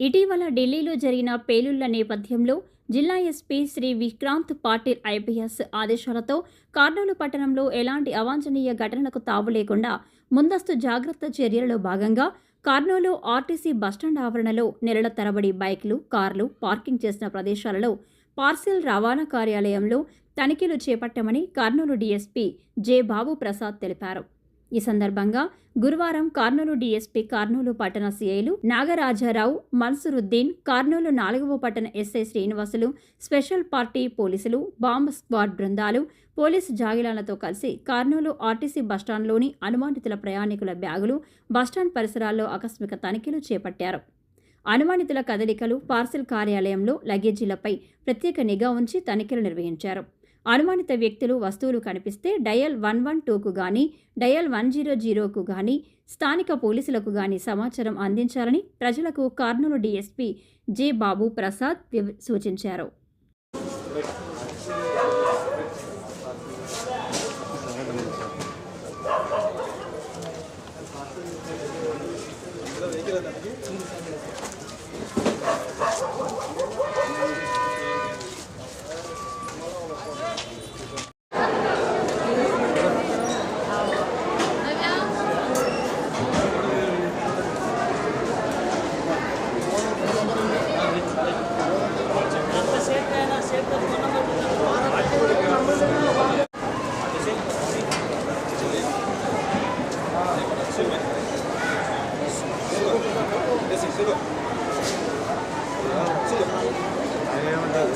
ఇటీవల ఢిల్లీలో జరిగిన పేలుళ్ళ నేపథ్యంలో జిల్లా ఎస్పీ శ్రీ విక్రాంత్ పాటిల్ ఐపీఎస్ ఆదేశాలతో కార్నూలు పట్టణంలో ఎలాంటి అవాంఛనీయ ఘటనలకు తావు లేకుండా ముందస్తు జాగ్రత్త చర్యలలో భాగంగా కార్నూలు ఆర్టీసీ బస్టాండ్ ఆవరణలో నెలల తరబడి బైక్లు కార్లు పార్కింగ్ చేసిన ప్రదేశాలలో పార్సిల్ రవాణా కార్యాలయంలో తనిఖీలు చేపట్టామని కర్నూలు డీఎస్పీ జె బాబు ప్రసాద్ తెలిపారు. ఈ సందర్భంగా గురువారం కర్నూలు డీఎస్పీ కర్నూలు పట్టణ సీఐలు నాగరాజారావు మన్సురుద్దీన్ కర్నూలు నాలుగవ పట్టణ ఎస్ఐ శ్రీనివాసులు స్పెషల్ పార్టీ పోలీసులు బాంబ్ స్క్వాడ్ బృందాలు పోలీసు జాగిలాలతో కలిసి కర్నూలు ఆర్టీసీ బస్టాండ్లోని అనుమానితుల ప్రయాణికుల బ్యాగులు బస్టాండ్ పరిసరాల్లో ఆకస్మిక తనిఖీలు చేపట్టారు. అనుమానితుల కదలికలు పార్సల్ కార్యాలయంలో లగేజీలపై ప్రత్యేక నిఘా ఉంచి తనిఖీలు నిర్వహించారు. అనుమానిత వ్యక్తులు వస్తువులు కనిపిస్తే డయల్ వన్ వన్ టూకు గానీ డయల్ వన్ జీరో జీరోకు గానీ స్థానిక పోలీసులకు గానీ సమాచారం అందించాలని ప్రజలకు కర్నూలు డీఎస్పీ జే బాబు ప్రసాద్ సూచించారు. to it. ఏమంటారు?